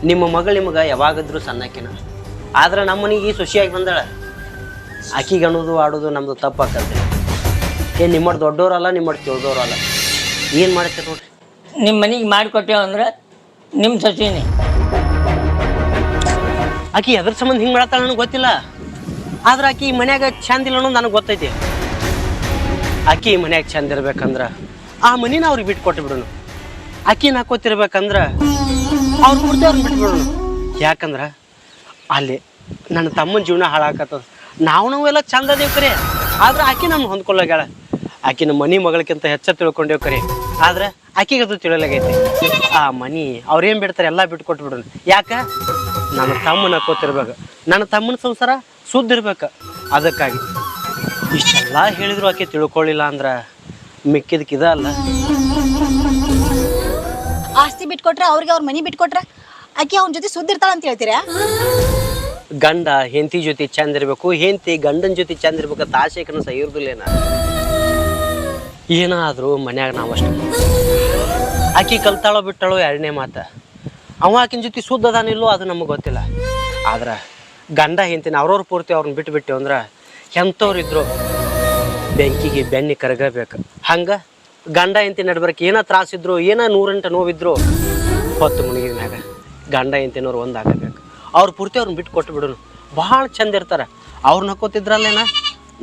S4: ನಿಮ್ಮ ಮಗಳು ನಿಮಗೆ ಯಾವಾಗದ್ರು ಸಣ್ಣಕ್ಕಿನ ಆದ್ರೆ ನಮ್ಮನಿಗೆ ಈ ಸುಶಿಯಾಗಿ ಬಂದಾಳ. ಆಕಿಗೆ ಅನ್ನೋದು ಆಡೋದು ನಮ್ಮದು ತಪ್ಪಾಕತ್ತೆ ಏನ್ ನಿಮ್ಮಟ್ಟು ದೊಡ್ಡವರಲ್ಲ ನಿಮ್ಮಟ್ಟು ತಿಳಿದವ್ರಲ್ಲ ಏನು ಮಾಡ್ತೀರಿ ನೋಡ್ರಿ?
S5: ನಿಮ್ಮ ಮನೆಗೆ ಮಾಡಿಕೊಟ್ಟೆವು ಅಂದ್ರೆ ನಿಮ್ಮ ಸಚಿನಿ
S4: ಆಕಿ ಎದ್ರ ಸಂಬಂಧ ಹಿಂಗೆ ಮಾಡತ್ತಾಳ ನನಗೆ ಗೊತ್ತಿಲ್ಲ. ಆದ್ರೆ ಆಕಿ ಮನ್ಯಾಗ ಚಂದ ಇಲ್ಲ ಅನ್ನೋದು ನನಗೆ ಗೊತ್ತೈತಿ. ಆಕಿ ಮನ್ಯಾಗ ಚಂದ ಇರ್ಬೇಕಂದ್ರ ಆ ಮನಿನ ಅವ್ರಿಗೆ ಬಿಟ್ಟು ಕೊಟ್ಟು ಬಿಡೋನು ಆಕಿನ ಹಾಕೋತಿರ್ಬೇಕಂದ್ರ ಅವ್ರು ಬಿಟ್ಟು ಬಿಡೋನು ಯಾಕಂದ್ರ ಅಲ್ಲಿ ನನ್ನ ತಮ್ಮನ ಜೀವನ ಹಾಳಾಕತ್ತದ. ನಾವು ನಾವೆಲ್ಲ ಚಂದ ಅದೇವ್ ಕರೆ. ಆದ್ರೆ ಆಕೆ ನಮ್ಗೆ ಹೊಂದ್ಕೊಳ್ಳೋಗ್ಯಾಳ ಆಕಿನ ಮನಿ ಮಗಳಕ್ಕಿಂತ ಹೆಚ್ಚ ತಿಳ್ಕೊಂಡೇವ್ ಕರೆ. ಆದ್ರೆ ಆಕಿಗೆ ಅದು ತಿಳಿಯಲಾಗೈತಿ. ಆ ಮನಿ ಅವ್ರೇನ್ ಬಿಡ್ತಾರೆ ಎಲ್ಲ ಬಿಟ್ಟು ಕೊಟ್ಟು ಬಿಡೋನು ಯಾಕ? ನನ್ನ ತಮ್ಮನ ಹಾಕೋತಿರ್ಬೇಕು ನನ್ನ ತಮ್ಮನ ಸಂಸಾರ ಸುದ್ದಿರ್ಬೇಕು ಅದಕ್ಕಾಗಿ ಇಷ್ಟೆಲ್ಲ ಹೇಳಿದ್ರು ಆಕೆ ತಿಳ್ಕೊಳ್ಳಿಲ್ಲ ಅಂದ್ರೆ ಮಿಕ್ಕಿದಕ್ಕೆ ಅಲ್ಲ.
S3: ಆಸ್ತಿ ಬಿಟ್ಕೊಟ್ರೆ ಅವ್ರಿಗೆ ಅವ್ರ ಮನಿ ಬಿಟ್ಕೊಟ್ರೆ ಆಕೆ ಅವ್ನ ಜೊತೆ ಸುದ್ದಿರ್ತಾಳ ಅಂತ ಹೇಳ್ತೀರಾ?
S4: ಗಂಡ, ಹೆಂಡತಿ ಜೊತೆ ಚಂದ ಇರ್ಬೇಕು, ಹೆಂಡತಿ ಗಂಡನ ಜೊತೆ ಚಂದ ಇರ್ಬೇಕು ಆಸೆ ಕನಸ ಏನಾದ್ರೂ ಮನ್ಯಾಗ ನಾವಷ್ಟ ಆಕಿ ಕಲ್ತಾಳೋ ಬಿಟ್ಟಾಳೋ ಎರಡನೇ ಮಾತ. ಅವ ಆಕಿನ ಜೊತೆ ಶುದ್ಧ ಅದಾನಿಲ್ಲೋ ಅದು ನಮಗೆ ಗೊತ್ತಿಲ್ಲ. ಆದ್ರೆ ಗಂಡ ಹೆಂತಿನ ಅವ್ರವ್ರ ಪೂರ್ತಿ ಅವ್ರನ್ನ ಬಿಟ್ಟು ಅಂದ್ರೆ ಎಂಥವ್ರು ಇದ್ರು ಬೆಂಕಿಗೆ ಬೆನ್ನಿ ಕರಗಬೇಕು. ಹಂಗ ಗಂಡ ಹೆಂತಿ ನಡ್ಬರಕ್ಕೆ ಏನೋ ತ್ರಾಸಿದ್ರು, ಏನೋ ನೂರಂಟ ನೋವಿದ್ರು, ಹೊತ್ತು ಮ್ಯಾಗ ಗಂಡ ಹೆಂಡತಿನವ್ರು ಒಂದಾಗಬೇಕು ಅವ್ರ ಪೂರ್ತಿ ಅವ್ರನ್ನ ಬಿಟ್ಟು ಕೊಟ್ಟು ಬಿಡೋನು ಭಾಳ ಚಂದ ಇರ್ತಾರೆ. ಅವ್ರನ್ನ ಹಾಕೋತಿದ್ರಲ್ಲೇನ?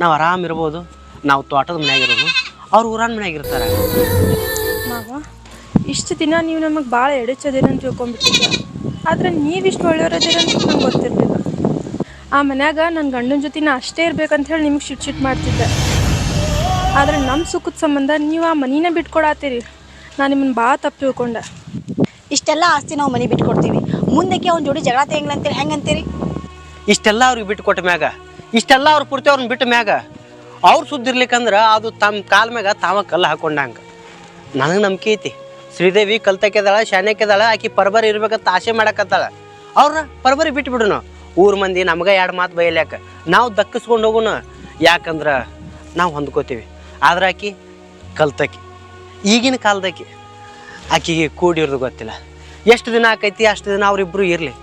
S4: ನಾವು ಆರಾಮ್ ಇರ್ಬೋದು. ನಾವು ತೋಟದ ಮನ್ಯಾಗ ಇರೋನು ಅವ್ರು ಊರನ್ ಮನ್ಯಾಗ ಇರ್ತಾರೆ.
S1: ಮಾವ, ಇಷ್ಟು ದಿನ ನೀವು ನಮಗೆ ಭಾಳ ಎಡೆಚದಿರ ಅಂತ ತಿಳ್ಕೊಂಡ್ಬಿಟ್ಟಿದ್ದೆ ಆದ್ರೆ ನೀವಿಷ್ಟು ಒಳ್ಳೆಯವರದಿರ ಅಂತ ನಂಗೆ ಗೊತ್ತಿರಲಿಲ್ಲ. ಆ ಮನ್ಯಾಗ ನನ್ನ ಗಂಡನ ಜೊತೆ ನಾ ಅಷ್ಟೇ ಇರ್ಬೇಕಂತ ಹೇಳಿ ನಿಮಗೆ ಶಿಟ್ ಶಿಟ್ ಮಾಡ್ತಿದ್ದೆ. ಆದರೆ ನಮ್ಮ ಸುಖದ ಸಂಬಂಧ ನೀವು ಆ ಮನಿನ ಬಿಟ್ಕೊಡತ್ತೀರಿ ನಾನು ನಿಮ್ಮನ್ನು ಭಾಳ ತಪ್ಪು ತಿಳ್ಕೊಂಡೆ.
S3: ಇಷ್ಟೆಲ್ಲ ಆಸ್ತಿ ನಾವು ಬಿಟ್ಟು ಕೊಡ್ತೀವಿ ಮುಂದಕ್ಕೆ ಅವ್ನ ಜೋಡಿ ಜಗಳ ತೆಗಿಲ್ಲ ಅಂತೇಳಿ ಹೆಂಗಂತೀರಿ
S4: ಇಷ್ಟೆಲ್ಲ ಅವ್ರಿಗೆ ಬಿಟ್ಟು ಕೊಟ್ಟ ಮ್ಯಾಗ. ಇಷ್ಟೆಲ್ಲ ಅವ್ರ ಪೂರ್ತಿ ಅವ್ರನ್ನ ಬಿಟ್ಟ ಮ್ಯಾಗ ಅವ್ರು ಸುದ್ದಿರ್ಲಿಕ್ಕಂದ್ರ ಅದು ತಮ್ಮ ಕಾಲ ಮ್ಯಾಗ ತಾವ ಕಲ್ಲು ಹಾಕೊಂಡಂಗ. ನನಗೆ ನಂಬಿಕೆ ಐತಿ. ಶ್ರೀದೇವಿ ಕಲ್ತಕ್ಕೆದಾಳ, ಶಾನ್ಯಕ್ಕೆದಾಳ, ಆಕಿ ಪರಬರಿ ಇರ್ಬೇಕಂತ ಆಸೆ ಮಾಡಕತ್ತಾಳ. ಅವ್ರನ್ನ ಪರಬರಿ ಬಿಟ್ಟು ಬಿಡೋನು ಊರ್ ಮಂದಿ ನಮ್ಗೆ ಎರಡು ಮಾತು ಬೈಲ್ಯಾಕ ನಾವು ದಕ್ಕಿಸ್ಕೊಂಡು ಹೋಗೋಣ ಯಾಕಂದ್ರೆ ನಾವು ಹೊಂದ್ಕೋತೀವಿ. ಆದ್ರೆ ಆಕಿ ಕಲ್ತಕಿ. ಈಗಿನ ಕಾಲದಾಕಿ. ಆಕಿಗೆ ಕೂಡಿರೋದು ಗೊತ್ತಿಲ್ಲ. ಎಷ್ಟು ದಿನ ಆಕೈತಿ ಅಷ್ಟು ದಿನ ಅವರಿಬ್ಬರು ಇರಲಿ.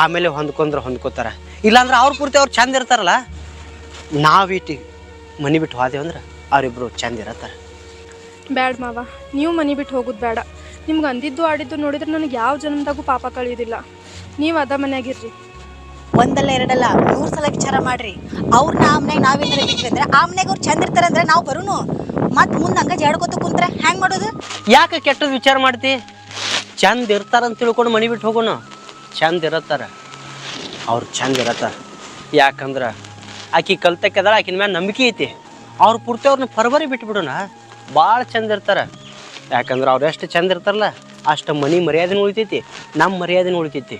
S4: ಆಮೇಲೆ ಹೊಂದ್ಕೊಂಡ್ರೆ ಹೊಂದ್ಕೋತಾರ. ಇಲ್ಲಾಂದ್ರೆ ಅವ್ರ ಪೂರ್ತಿ ಅವ್ರು ಚಂದ ಇರ್ತಾರಲ್ಲ? ನಾವೀಟಿ ಮನೆ ಬಿಟ್ಟು ಹೋದೇವು ಅಂದ್ರೆ ಅವರಿಬ್ಬರು ಚಂದ ಇರತ್ತಾರ.
S1: ಬ್ಯಾಡ ಮಾವ ನೀವು ಮನೆ ಬಿಟ್ಟು ಹೋಗೋದು ಬೇಡ ನಿಮ್ಗೆ ಅಂದಿದ್ದು ಆಡಿದ್ದು ನೋಡಿದ್ರೆ ನನಗೆ ಯಾವ ಜನ್ಮದಾಗೂ ಪಾಪ ಕಳಿಯೋದಿಲ್ಲ. ನೀವು ಅದ ಮನೆಯಾಗಿರ್ರಿ.
S3: ಒಂದಲ್ಲ ಎರಡಲ್ಲ ಮೂರು ಸಲ ವಿಚಾರ ಮಾಡ್ರಿ. ಅವ್ರನ್ನ ಆ ಮನ್ಯಾಗ ನಾವೇನಾರ ಬಿಟ್ವಿ ಅಂದ್ರೆ ಆ ಮನ್ಯಾಗ ಅವ್ರು ಚಂದ ಇರ್ತಾರೆ ಅಂದ್ರೆ ನಾವು ಬರುನು. ಮತ್ ಮುಂದ್ ಹಂಗ ಜಾಡ್ಕೋತ ಕುಂತ್ರ ಹೆಂಗ್ ಮಾಡೋದು?
S4: ಯಾಕೆ ಕೆಟ್ಟದ್ ವಿಚಾರ ಮಾಡ್ತಿ? ಚಂದ ಇರ್ತಾರಂತ ತಿಳ್ಕೊಂಡು ಮನಿ ಬಿಟ್ಟು ಹೋಗೋಣ ಚಂದ ಇರತ್ತಾರ. ಅವ್ರು ಚಂದ ಇರತ್ತಾರ. ಯಾಕಂದ್ರ ಆಕಿ ಕಲ್ತಕ್ಕದಾಳ, ಆಕಿನ ಮ್ಯಾಲ ನಂಬಿಕೆ ಐತಿ. ಅವ್ರು ಪೂರ್ತಿ ಅವ್ರನ್ನ ಪರ್ಬರಿ ಬಿಟ್ಬಿಡೋಣ ಭಾಳ ಚಂದ ಇರ್ತಾರ. ಯಾಕಂದ್ರೆ ಅವ್ರು ಎಷ್ಟು ಚಂದ ಇರ್ತಾರಲ್ಲ, ಅಷ್ಟು ಮನಿ ಮರ್ಯಾದೆನೂ ಉಳಿತೈತಿ ನಮ್ಮ ಮರ್ಯಾದೆನೂ ಉಳಿತೈತಿ.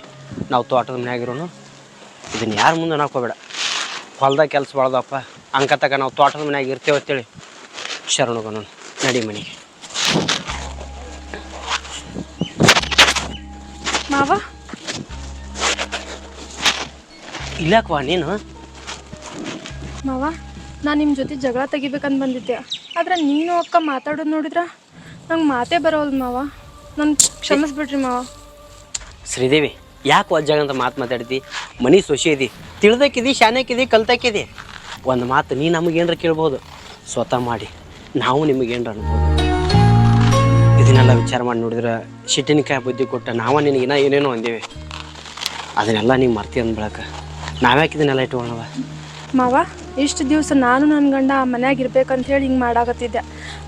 S4: ನಾವು ತೋಟದ ಮನೆಯಾಗಿರೋನು ಇದನ್ನ ಯಾರ ಮುಂದೆ ಅನ್ನಕೋಬೇಡ ಹೊಲ್ದಾಗ ಕೆಲಸ ಬಾಳ್ದಪ್ಪ ಅಂಕತಕ ನಾವು ತೋಟದ ಮನ್ಯಾಗ ಇರ್ತೇವೆ ಅಂತೇಳಿ. ಶರಣುಗನು ನಡಿ ಮನೆಗೆ
S1: ಮಾವ?
S4: ಇಲ್ಲಕ್ವಾ ನೀನು?
S1: ಮಾವ ನಾನು ನಿಮ್ಮ ಜೊತೆ ಜಗಳ ತೆಗಿಬೇಕಂತ ಬಂದಿದ್ದೆ. ಆದ್ರೆ ನೀನು ಅಕ್ಕ ಮಾತಾಡೋದು ನೋಡಿದ್ರ ನಂಗೆ ಮಾತೇ ಬರೋಲ್ಲ ಮಾವ. ನನ್ ಕ್ಷಮಿಸ್ಬಿಡ್ರಿ ಮಾವ.
S4: ಶ್ರೀದೇವಿ ಯಾಕೆ ವಜ್ಜಾಗ ಅಂತ ಮಾತು ಮಾತಾಡ್ತಿ ಮನಿ ಸೊಸಿ ಇದಿ ತಿಳಿದಕ್ಕಿದಿ ಶಾನ್ಯಕ್ಕಿದಿ ಕಲ್ತಕ್ಕಿದಿ ಒಂದು ಮಾತು ನೀ ನಮಗೇನರ ಕೇಳ್ಬೋದು. ಸ್ವತಃ ಮಾಡಿ. ನಾವು ನಿಮಗೇನ್ರ ಅನ್ಬೋದು? ಇದನ್ನೆಲ್ಲ ವಿಚಾರ ಮಾಡಿ ನೋಡಿದ್ರೆ ಶಿಟ್ಟಿನಕಾಯಿ ಬುದ್ಧಿ ಕೊಟ್ಟ ನಾವ ನಿನಗಿನ ಏನೇನೋ ಅಂದೇವೆ. ಅದನ್ನೆಲ್ಲ ನೀವು ಮರ್ತಿ ಅಂದ್ಬಿಡಕ. ನಾವ್ಯಾಕೆ ಇದನ್ನೆಲ್ಲ ಇಟ್ಕೊಳ್ಳವ
S1: ಮಾವ ಇಷ್ಟು ದಿವಸ ನಾನು ನನ್ನ ಗಂಡ ಆ ಮನ್ಯಾಗ ಇರ್ಬೇಕಂತ ಹೇಳಿ ಹಿಂಗೆ ಮಾಡಾಕತ್ತಿದ್ದೆ.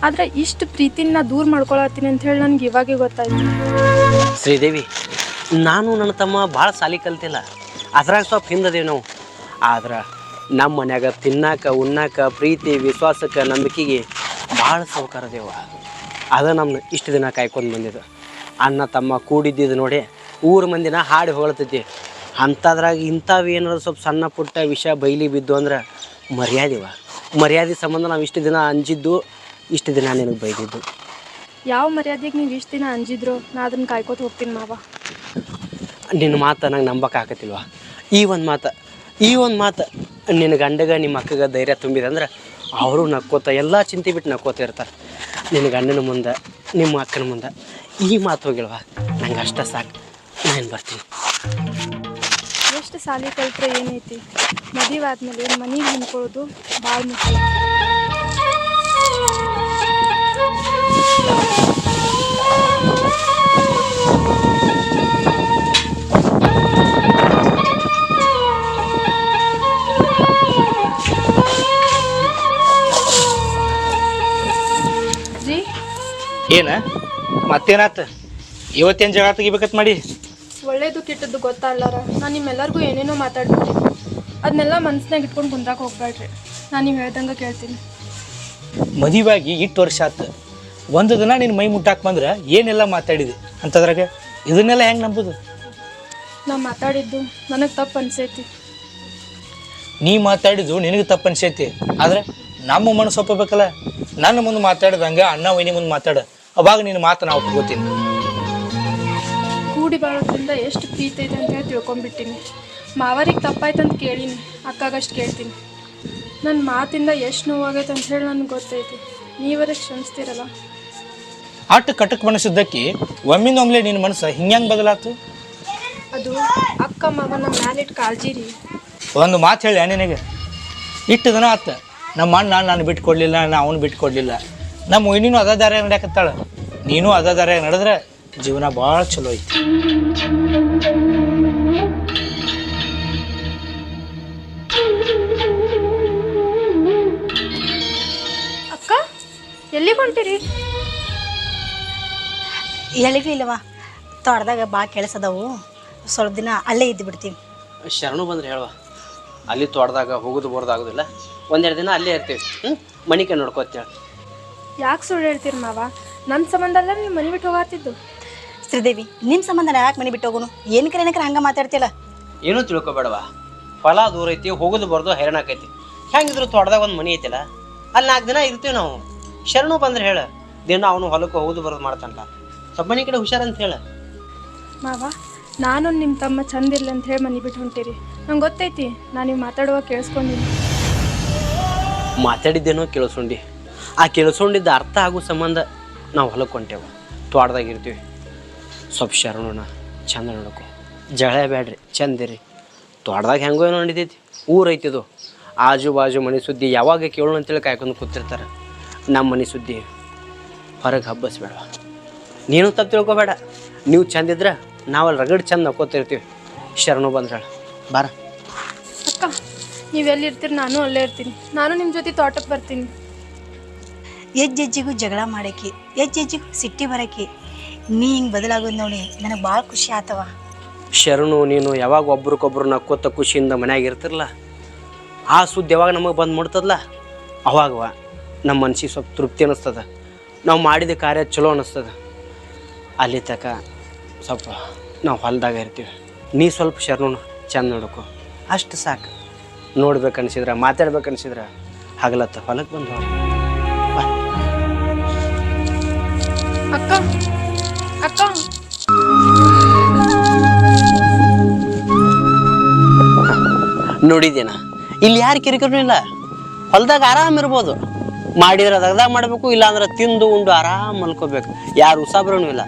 S1: ಆದ್ರೆ ಇಷ್ಟು ಪ್ರೀತಿನ ದೂರ ಮಾಡ್ಕೊಳತ್ತೀನಿ ಅಂತ ಹೇಳಿ ನನಗೆ ಇವಾಗೆ ಗೊತ್ತಾಯ್ತು.
S4: ಶ್ರೀದೇವಿ ನಾನು ನನ್ನ ತಮ್ಮ ಭಾಳ ಸಾಲಿ ಕಲ್ತಿಲ್ಲ. ಅದ್ರಾಗ ಸ್ವಲ್ಪ ಹಿಂದದೇವಿ ನಾವು. ಆದ್ರೆ ನಮ್ಮ ಮನ್ಯಾಗ ತಿನ್ನಾಕ ಉಣ್ಣಾಕ ಪ್ರೀತಿ ವಿಶ್ವಾಸಕ್ಕೆ ನಂಬಿಕೆಗೆ ಭಾಳ ಸೌಕಾರ ದೇವ ಅದ ನಮ್ಮನ್ನ ಇಷ್ಟು ದಿನ ಕಾಯ್ಕೊಂಡು ಬಂದಿದ್ದು ಅಣ್ಣ ತಮ್ಮ ಕೂಡಿದ್ದಿದ್ದು ನೋಡಿ ಊರ ಮಂದಿನ ಹಾಡಿ ಹೊಳ್ತೈತಿ ಅಂಥದ್ರಾಗ ಇಂಥವು ಏನಾದ್ರು ಸ್ವಲ್ಪ ಸಣ್ಣ ಪುಟ್ಟ ವಿಷಯ ಬೈಲಿ ಬಿದ್ದು ಅಂದ್ರೆ ಮರ್ಯಾದೆವ ಮರ್ಯಾದೆ ಸಂಬಂಧ ನಾವು ಇಷ್ಟು ದಿನ ಅಂಜಿದ್ದು ಇಷ್ಟು ದಿನ ನಿನಗೆ ಬೈದಿದ್ದು.
S1: ಯಾವ ಮರ್ಯಾದೆಗೆ ನೀವು ಇಷ್ಟು ದಿನ ಅಂಜಿದ್ರು ನಾ ಅದನ್ನು ಕಾಯ್ಕೋತ ಹೋಗ್ತೀನಿ ಮಾವ.
S4: ನಿನ್ನ ಮಾತು ನಂಗೆ ನಂಬಕ್ಕಾಗತ್ತಿಲ್ವ ಈ ಒಂದು ಮಾತು ಈ ಒಂದು ಮಾತು ನಿನ್ನ ಗಂಡಗ ನಿಮ್ಮ ಅಕ್ಕಗ ಧೈರ್ಯ ತುಂಬಿದಂದ್ರೆ ಅವರು ನಕ್ಕೋತ, ಎಲ್ಲ ಚಿಂತೆ ಬಿಟ್ಟು ನಕ್ಕೋತ ಇರ್ತಾರೆ. ನಿನ್ನ ಗಂಡನ ಮುಂದೆ, ನಿಮ್ಮ ಅಕ್ಕನ ಮುಂದೆ ಈ ಮಾತು ಹೋಗಿಲ್ವಾ? ನಂಗೆ ಅಷ್ಟ ಸಾಕು. ನಾನು ಬರ್ತೀನಿ.
S1: ಎಷ್ಟು ಸಾಲಿ ಕಲ್ತ್ರೆ ಏನೈತಿ? ಮದುವೆ ಆದ್ಮೇಲೆ ಮನೆಗೆ ಹೊಂದ್ಕೊಳ್ಳೋದು ಭಾಳ ಮುಖ್ಯ.
S2: ಏನ? ಮತ್ತೇನಾತ? ಇವತ್ತೇನು ಜಗಳ ತೆಗಿಬೇಕತ್ ಮಾಡಿ?
S1: ಒಳ್ಳೇದು ಕೆಟ್ಟದ್ದು ಗೊತ್ತಲ್ಲಾರ ನಾನು ನಿಮ್ಮೆಲ್ಲರಿಗೂ ಏನೇನೋ ಮಾತಾಡ್ಬಿಟ್ಟಿನಿ ಅದನ್ನೆಲ್ಲ ಮನ್ಸ್ನಾಗ ಇಟ್ಕೊಂಡು ಕುಂದ್ರಾಕ ಹೋಗ್ಬೇಡ್ರಿ ನಾನು ನೀವು ಹೇಳ್ದಂಗೆ ಕೇಳ್ತೀನಿ.
S2: ಮದುವಾಗಿ ಇಟ್ಟು ವರ್ಷ ಆತು. ಒಂದು ದಿನ ನಿನ್ನ ಮೈ ಮುಟ್ಟಾಕ್ ಬಂದ್ರೆ ಏನೆಲ್ಲ ಮಾತಾಡಿದೆ ಅಂತದ್ರಾಗ? ಇದನ್ನೆಲ್ಲ ಹೆಂಗೆ ನಂಬುದು?
S1: ನಾ ಮಾತಾಡಿದ್ದು ನನಗೆ ತಪ್ಪು ಅನ್ಸೈತಿ.
S2: ನೀ ಮಾತಾಡಿದ್ದು ನಿನಗೆ ತಪ್ಪು ಅನ್ಸೈತಿ. ಆದ್ರೆ ನಮ್ಮ ಮನಸ್ಸು ಒಪ್ಪಬೇಕಲ್ಲ? ನನ್ನ ಮುಂದೆ ಮಾತಾಡ್ದಂಗೆ ಅಣ್ಣ ವೈನಿ ಮುಂದೆ ಮಾತಾಡ. ಅವಾಗ ನಿನ್ನ ಮಾತು ನಾವು ಒಪ್ಕೋತೀನಿ.
S1: ಕೂಡಿ ಬಾಳೋದ್ರಿಂದ ಎಷ್ಟು ಪ್ರೀತಿ ಐತೆ ಅಂತ ಹೇಳಿ ತಿಳ್ಕೊಂಬಿಟ್ಟಿನಿ ಮಾವರಿಗೆ ತಪ್ಪಾಯ್ತಂತ ಕೇಳೀನಿ ಅಕ್ಕಾಗಷ್ಟು ಕೇಳ್ತೀನಿ. ನನ್ನ ಮಾತಿಂದ ಎಷ್ಟು ನೋವಾಗೈತೆ ಅಂತ ಹೇಳಿ ನನಗೆ ಗೊತ್ತೈತಿ. ನೀವರೇ ಕ್ಷಮಿಸ್ತೀರಲ್ಲ?
S2: ಆಟ ಕಟಕ್ ಮನಸ್ಸಿದ್ದಕ್ಕೆ ಒಮ್ಮಿಂದೊಮ್ಲೆ ನಿನ್ನ ಮನಸ್ಸು ಹಿಂಗ್ಯಾಂಗೆ ಬದಲಾತು?
S1: ಅದು ಅಕ್ಕ ಮಗನ ಮ್ಯಾಲಿಟ್ಟು ಕಾಳಜಿ ರೀ
S2: ಒಂದು ಮಾತು ಹೇಳಿ ನಿನಗೆ ಇಟ್ಟು ದಿನ ಆತ ನಮ್ಮ ಅಣ್ಣ ನಾನು ಬಿಟ್ಟು ನಾನು ಅವನು ಬಿಟ್ಟು ಕೊಡಲಿಲ್ಲ ನಮ್ಮ ಒಯ್ನಿನೂ ಅದ ದಾರ ನಡೆಯಕತ್ತಾಳ. ನೀನು ಅದ ದಾರ ನಡೆದ್ರೆ ಜೀವನ ಭಾಳ ಚಲೋ ಐತಿ.
S1: ಅಕ್ಕ ಎಲ್ಲಿಗೆ ಹೊಂಟಿರಿ?
S3: ಎಲ್ಲಿಗೂ ಇಲ್ಲವಾ ತೋಟದಾಗ ಬಾ ಕೆಲಸ ಅದಾವು ಸ್ವಲ್ಪ ದಿನ ಅಲ್ಲೇ ಇದ್ದು ಬಿಡ್ತೀವಿ
S4: ಶರಣು ಬಂದ್ರೆ ಹೇಳುವ. ಅಲ್ಲಿ ತೋಟದಾಗ ಹೋಗೋದು ಬರೋದಾಗೋದಿಲ್ಲ ಒಂದೆರಡು ದಿನ ಅಲ್ಲೇ ಇರ್ತೀವಿ. ಹ್ಞೂ ಮಣಿಕೆ ನೋಡ್ಕೋತೇಳಿ
S1: ಯಾಕೆ ಸುಳ್ಳು ಹೇಳ್ತೀರಿ ಮಾವ? ನನ್ನ ಸಂಬಂಧ ಅಲ್ಲ ನೀವು ಮನೆ ಬಿಟ್ಟು ಹೋಗತ್ತಿದ್ದು
S3: ಶ್ರೀದೇವಿ ನಿಮ್ಮ ಸಂಬಂಧ ನಾ ಯಾಕೆ ಮನೆ ಬಿಟ್ಟು ಹೋಗೋನು? ಏನಕ್ಕೆ ಏನಕ್ಕೆ ಹಂಗೆ ಮಾತಾಡ್ತಿಲ್ಲ
S4: ಏನೂ ತಿಳ್ಕೊಬೇಡವ? ಹೊಲ ದೂರ ಐತಿ ಹೋಗೋದು ಬರೋದು ಹೈರಾಣ ಆಕೈತಿ. ಹೆಂಗಿದ್ರು ತೋಟದಾಗ ಒಂದು ಮನೆ ಐತಿಲ್ಲ? ಅಲ್ಲಿ ನಾಲ್ಕು ದಿನ ಇರ್ತೀವಿ ನಾವು. ಶರಣು ಬಂದ್ರೆ ಹೇಳ. ದಿನ ಅವನು ಹೊಲಕ್ಕೆ ಹೋಗೋದು ಬರೋದು ಮಾಡ್ತಾನಲ್ಲ. ಸ್ವಲ್ಪ ಮನೆ ಕಡೆ ಹುಷಾರಂತ ಹೇಳ.
S1: ಮಾವ ನಾನು ನಿಮ್ಮ ತಮ್ಮ ಚಂದ ಇರ್ಲಿ ಅಂತ ಹೇಳಿ ಮನೆ ಬಿಟ್ಟು ಹೊಂಟಿರಿ. ನಂಗೆ ಗೊತ್ತೈತಿ ನಾನು ನೀವು ಮಾತಾಡುವಾಗ ಕೇಳಿಸ್ಕೊಂಡಿನಿ
S4: ಮಾತಾಡಿದ್ದೇನೋ ಕೇಳಿಸ್ಕೊಂಡಿ. ಆ ಕೇಳಿಸ್ಕೊಂಡಿದ್ದ ಅರ್ಥ ಆಗೋ ಸಂಬಂಧ ನಾವು ಹೊಲಕ್ಕೆ ಹೊಂಟೇವು ತೋಟದಾಗ ಇರ್ತೀವಿ. ಸ್ವಲ್ಪ ಶರಣನ ಚಂದ ನೋಡಕು. ಜಳೆ ಬೇಡ್ರಿ ಚಂದಿರಿ ತೋಟದಾಗ ಹೆಂಗೋ ಏನೋ ನಡೀತೈತಿ ಊರೈತಿದು ಆಜು ಬಾಜು ಮನೆ ಸುದ್ದಿ ಯಾವಾಗ ಕೇಳೋಣ ಅಂತೇಳಿ ಕಾಯ್ಕೊಂಡು ಕೂತಿರ್ತಾರೆ. ನಮ್ಮ ಮನೆ ಸುದ್ದಿ ಹೊರಗೆ ಹಬ್ಬಸ್ಬೇಡ ನೀನು ತಪ್ಪು ತಿಳ್ಕೊಬೇಡ. ನೀವು ಚಂದಿದ್ರೆ ನಾವಲ್ಲಿ ರಗಡ್ ಚಂದ ನಕ್ಕೋತಿರ್ತೀವಿ. ಶರಣು ಬಂದ್ರಾಳ, ಬಾರ.
S1: ಅಕ್ಕ ನೀವೆಲ್ಲಿರ್ತೀರಿ ನಾನು ಅಲ್ಲೇ ಇರ್ತೀನಿ. ನಾನು ನಿಮ್ಮ ಜೊತೆ ತೋಟಕ್ಕೆ ಬರ್ತೀನಿ.
S3: ಹೆಜ್ಜೆಜ್ಜಿಗೂ ಜಗಳ ಮಾಡಕ್ಕೆ ಹೆಜ್ಜೆಜ್ಜಿಗೂ ಸಿಟ್ಟಿ ಬರಕ್ಕೆ. ನೀ ಹಿಂಗೆ ಬದಲಾಗೋದು ನೋಡಿ ನನಗೆ ಭಾಳ ಖುಷಿ ಆತವ.
S4: ಶರಣು, ನೀನು ಯಾವಾಗ ಒಬ್ರಿಗೊಬ್ರು ನಕ್ಕೋತ ಖುಷಿಯಿಂದ ಮನ್ಯಾಗ ಇರ್ತಿರಲ್ಲ ಆ ಸುದ್ದಿ ಯಾವಾಗ ನಮಗೆ ಬಂದು ಮುಡ್ತದಲ್ಲ ಅವಾಗವ ನಮ್ಮ ಮನ್ಸಿಗೆ ಸ್ವಲ್ಪ ತೃಪ್ತಿ ಅನ್ನಿಸ್ತದ ನಾವು ಮಾಡಿದ ಕಾರ್ಯ ಚಲೋ ಅನ್ನಿಸ್ತದ ಅಲ್ಲಿ ತಕ ಸ್ವಲ್ಪ ನಾವು ಹೊಲದಾಗ ಇರ್ತೀವಿ. ನೀ ಸ್ವಲ್ಪ ಶರಣು ಚೆಂದ ನೋಡಕು. ಅಷ್ಟು ಸಾಕು. ನೋಡ್ಬೇಕನ್ಸಿದ್ರೆ, ಮಾತಾಡ್ಬೇಕನ್ಸಿದ್ರೆ, ಹಗಲತ್ತ ಹೊಲಕ್ಕೆ ಬಂದು ಬಾ.
S1: ಅಕ್ಕ. ಅಕ್ಕ.
S4: ನೋಡಿದೇನ ಇಲ್ಲಿ ಯಾರು ಕಿರಿಕಿರಿನೂ ಇಲ್ಲ. ಹೊಲ್ದಾಗ ಆರಾಮ್ ಇರ್ಬೋದು. ಮಾಡಿದ್ರೆ ಅದಾಗ ಮಾಡಬೇಕು, ಇಲ್ಲಾಂದ್ರೆ ತಿಂದು ಉಂಡು ಆರಾಮ್ ಮಲ್ಕೋಬೇಕು. ಯಾರು ಉಸಾಬ್ರೂ ಇಲ್ಲ.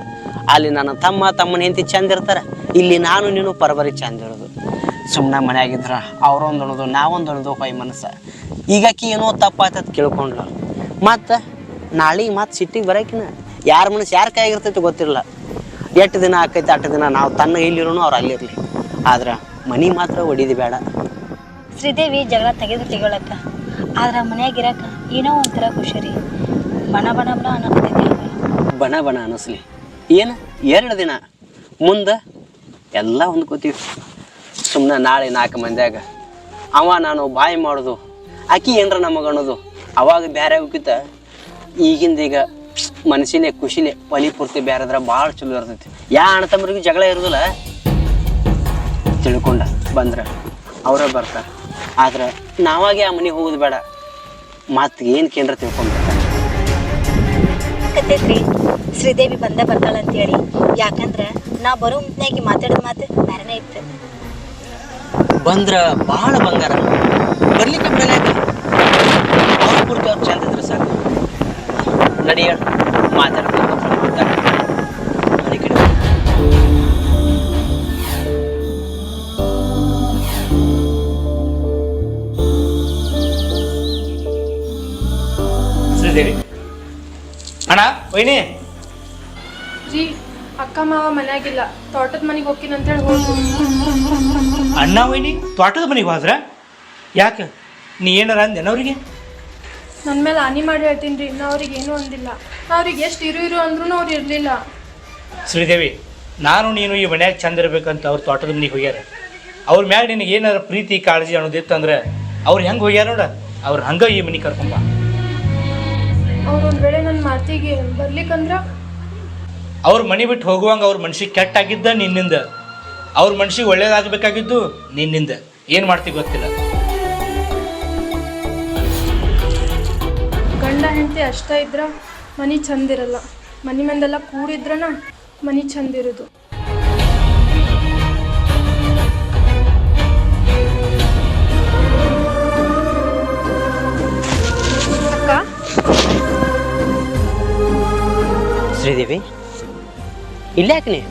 S4: ಅಲ್ಲಿ ನನ್ನ ತಮ್ಮ, ತಮ್ಮನ ಹೆಂಡತಿ ಚಂದ ಇರ್ತಾರೆ. ಇಲ್ಲಿ ನಾನು, ನೀನು ಪರಬರಿ ಚಂದ ಇರೋದು. ಸುಮ್ಮನೆ ಮನ್ಯಾಗಿದ್ರ ಅವ್ರೊಂದು ಉಣದು ನಾವೊಂದು ಉಣದು ಹೊಯ್ ಮನಸ್ಸ. ಈಗ ಆಕಿ ಏನೋ ತಪ್ಪಾಯ್ತದ ಕೇಳ್ಕೊಂಡ್ಲ. ಮತ್ತು ನಾಳೆಗೆ ಮತ್ತೆ ಸಿಟ್ಟಿಗೆ ಬರೋಕಿನ? ಯಾರ ಮನಸ್ಸು ಯಾರ ಕೈಯಾಗಿರ್ತೈತಿ ಗೊತ್ತಿರಲ್ಲ ಎಷ್ಟು ದಿನ ಆಕೈತಿ ಅಷ್ಟು ದಿನ ನಾವು ತನ್ನ ಇಲ್ಲಿರೋನು ಅವ್ರು ಅಲ್ಲಿರಲಿ. ಆದ್ರೆ ಮನಿ ಮಾತ್ರ ಹೊಡಿದು ಬೇಡ.
S3: ಶ್ರೀದೇವಿ ಜಗಳ ತೆಗೆದು ತೆಗೊಳಕ್ಕ ಆದ್ರೆ ಮನ್ಯಾಗ ಇರಕ ಏನೋ ಒಂಥರ ಖುಷಿ ರೀ ಬಣ ಬಣ ಬಣ ಅನ್ನಿಸ್ತೈತಿ
S4: ಬಣ ಬಣ ಅನ್ನಿಸ್ಲಿ ಏನು? ಎರಡು ದಿನ. ಮುಂದೆ ಎಲ್ಲ ಹೊಂದ್ಕೋತೀವಿ ಸುಮ್ಮನೆ ನಾಳೆ ನಾಲ್ಕು ಮಂದಿಯಾಗ. ಅವ ನಾನು ಬಾಯಿ ಮಾಡೋದು ಆಕಿ ಏನರ ನಮಗೆ ಅನ್ನೋದು ಅವಾಗ ಬೇರೆ ಹೋಗಿತ್ತ ಈಗಿಂದ ಈಗ ಖುಷಿನೇ ಪಲಿ ಒಲಿ ಪೂರ್ತಿ ಬೇರೆದ್ರ ಭಾಳ ಚಲೋ ಇರ್ತೈತಿ. ಯಾ ಅಣ್ಣ ತಮ್ಮರಿಗೂ ಜಗಳ ಇರೋದಿಲ್ಲ? ತಿಳ್ಕೊಂಡ ಬಂದ್ರೆ ಅವರೇ ಬರ್ತಾರೆ. ಆದ್ರೆ ನಾವಾಗೆ ಆ ಮನೆಗೆ ಹೋಗೋದು ಬೇಡ. ಮತ್ತೆ ಏನು ಕೇಂದ್ರ ತಿಳ್ಕೊಂಡ್ಬಿಡ್ತಾರೆ?
S3: ಕತ್ತೈತ್ರಿ ಶ್ರೀದೇವಿ ಬಂದ ಬರ್ತಾಳ ಅಂತೇಳಿ. ಯಾಕಂದ್ರೆ ನಾ ಬರೋ ಮುಂದಾಗಿ ಮಾತಾಡಿದ ಮಾತು ಬೇರೆನೇ ಇತ್ತು.
S4: ಬಂದ್ರ ಭಾಳ ಬಂಗಾರ. ಬರ್ಲಿಕ್ಕೆ ಬಿಡಲ್ಲ ಅವ್ರ ಪೂರ್ತಿ ಅವ್ರು ಚಂದಿದ್ರು ಇದ್ರೆ ಸಾಕು. ನಡಿಯ ಮಾತಾಡ್ಬೇಕು
S2: ಶ್ರೀದೇವಿ ಅಣ್ಣ ವೈನಿ.
S1: ಜಿ ಅಕ್ಕ ಮಾವ ಮನ್ಯಾಗಿಲ್ಲ. ತೋಟದ ಮನೆಗೆ ಹೋಗ್ತೀನಿ ಅಂತೇಳಿ ಹೋದ್ರು.
S2: ಅಣ್ಣ ವೈನಿ ತೋಟದ ಮನೆಗೆ ಹೋದ್ರ? ಯಾಕೆ? ನೀ ಏನಾರ ಅಂದೇನ ಅವ್ರಿಗೆ?
S1: ನನ್ನ ಮೇಲೆ ಹಾನಿ ಮಾಡಿ ಹೇಳ್ತೀನಿ ರೀ. ನಾ ಅವ್ರಿಗೆ ಏನೂ ಅಂದಿಲ್ಲ. ನಾ ಅವ್ರಿಗೆ ಎಷ್ಟು ಇರು ಇರು ಅಂದ್ರೂ ಅವ್ರು ಇರಲಿಲ್ಲ.
S2: ಶ್ರೀದೇವಿ ನಾನು ನೀನು ಈ ಮನ್ಯಾಗ ಚಂದ ಇರ್ಬೇಕಂತ ಅವ್ರ ತೋಟದ ಮನೆಗೆ ಹೋಗ್ಯಾರ. ಅವ್ರ ಮ್ಯಾಗ ನಿನಗೆ ಏನಾರ ಪ್ರೀತಿ ಕಾಳಜಿ ಅನ್ನೋದಿತ್ತಂದ್ರೆ ಅವ್ರು ಹೆಂಗೆ ಹೋಗ್ಯಾರ ನೋಡ. ಅವ್ರು ಹಂಗೆ ಈ ಮನೆ ಕರ್ಕೊಂಬ
S1: ಅವ್ರು ಒಂದು ವೇಳೆ ನನ್ನ ಮಾತಿಗೆ ಬರ್ಲಿಕ್ಕಂದ್ರ?
S2: ಅವ್ರ ಮನೆ ಬಿಟ್ಟು ಹೋಗುವಂಗ ಅವ್ರ ಮನ್ಸಿಗೆ ಕೆಟ್ಟಾಗಿದ್ದ ನಿನ್ನಿಂದ. ಅವ್ರ ಮನ್ಸಿಗೆ ಒಳ್ಳೇದಾಗಬೇಕಾಗಿದ್ದು ನಿನ್ನಿಂದ. ಏನು ಮಾಡ್ತಿ ಗೊತ್ತಿಲ್ಲ.
S1: ಗಂಡ ಹೆಂಡತಿ ಅಷ್ಟೇ ಇದ್ರ ಮನೆ ಚಂದ ಇರಲ್ಲ. ಮನೆ ಮಂದೆಲ್ಲ ಕೂಡಿದ್ರನ ಮನೆ ಚಂದ ಇರೋದು. ಅಕ್ಕ?
S4: ಶ್ರೀದೇವಿ ಇಲ್ಲಾಕೆ ನೀ?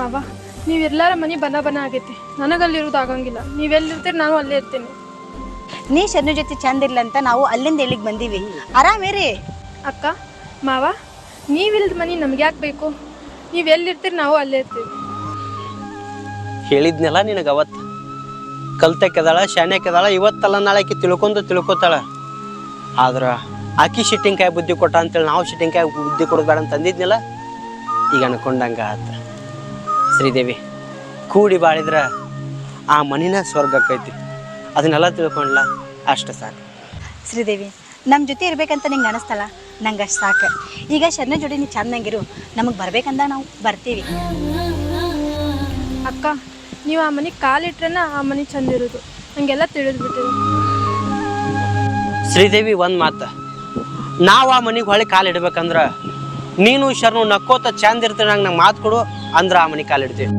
S1: ಮಾವ ನೀವೆಲ್ಲರ ಮನೆ ಬನ ಬನ ಆಗೈತಿ. ನನಗಲ್ಲಿರೋದು ಆಗಂಗಿಲ್ಲ. ನೀವೆಲ್ಲಿರ್ತೀರಿ ನಾನು ಅಲ್ಲೇ ಇರ್ತೀನಿ.
S3: ನೀ ಶರಣು ಜೊತೆ ಚಂದ ಇರ್ಲ ಅಂತ ನಾವು ಅಲ್ಲಿಂದ ಇಲ್ಲಿಗೆ ಬಂದೀವಿ. ಆರಾಮೇರಿ
S1: ಅಕ್ಕ ಮಾವ ನೀವಿಲ್ದ ಮನೆ ನಮ್ಗೆ ಯಾಕೆ ಬೇಕು? ನೀವು ಎಲ್ಲಿರ್ತೀರಿ ನಾವು ಅಲ್ಲೇ ಇರ್ತೀವಿ.
S4: ಹೇಳಿದ್ನೆಲ್ಲ ನಿನಗೆ ಅವತ್ತು ಶಾಣೆ ಶಾನ್ಯಕ್ಕೆದಾಳ ಇವತ್ತಲ್ಲ ನಾಳೆ ಆಕಿ ತಿಳ್ಕೊಂಡು ತಿಳ್ಕೊತಾಳ. ಆದ್ರೆ ಆಕಿ ಶಿಟ್ಟಿಂಗ್ಕಾಯಿ ಬುದ್ಧಿ ಕೊಟ್ಟ ಅಂತೇಳಿ ನಾವು ಶಿಟ್ಟಿಂಗ್ಕಾಯಿ ಬುದ್ಧಿ ಕೊಡ್ಬೇಡ ಬೇಡ ಅಂತ ಅಂದಿದ್ನಲ್ಲ ಈಗ ಅನ್ಕೊಂಡಂಗ ಆತ. ಶ್ರೀದೇವಿ ಕೂಡಿ ಬಾಳಿದ್ರ ಆ ಮನಿನ ಸ್ವರ್ಗ ಆಕೈತಿ ಅದನ್ನೆಲ್ಲ ತಿಳ್ಕೊಂಡ್ಲ ಅಷ್ಟು ಸಾಕು.
S3: ಶ್ರೀದೇವಿ ನಮ್ಮ ಜೊತೆ ಇರ್ಬೇಕಂತ ನಿಂಗೆ ಅನಿಸ್ತಲ್ಲ? ನಂಗೆ ಅಷ್ಟು ಸಾಕು. ಈಗ ಶರಣ ಜೋಡಿ ನೀ ಚಂದಂಗಿರು ನಮಗೆ ಬರ್ಬೇಕಂದ ನಾವು ಬರ್ತೀವಿ.
S1: ಅಕ್ಕ ನೀವು ಆ ಮನೆಗೆ ಕಾಲಿಟ್ರನ ಆ ಮನೆ ಚಂದ ಇರೋದು. ನನಗೆಲ್ಲ ತಿಳಿದ್ಬಿಟ್ಟಿದೆ
S4: ಶ್ರೀದೇವಿ ಒಂದು ಮಾತು. ನಾವು ಆ ಮನೆಗೆ ಹೊಳೆ ಕಾಲು ಇಡ್ಬೇಕಂದ್ರ ನೀನು ಶರಣು ನಕ್ಕೋತ ಚಂದ ಇರ್ತೀನಿ ನಂಗೆ ನಂಗೆ ಮಾತು ಕೊಡು ಅಂದ್ರೆ ಆ ಮನೆ ಕಾಲು ಇಡ್ತೀವಿ.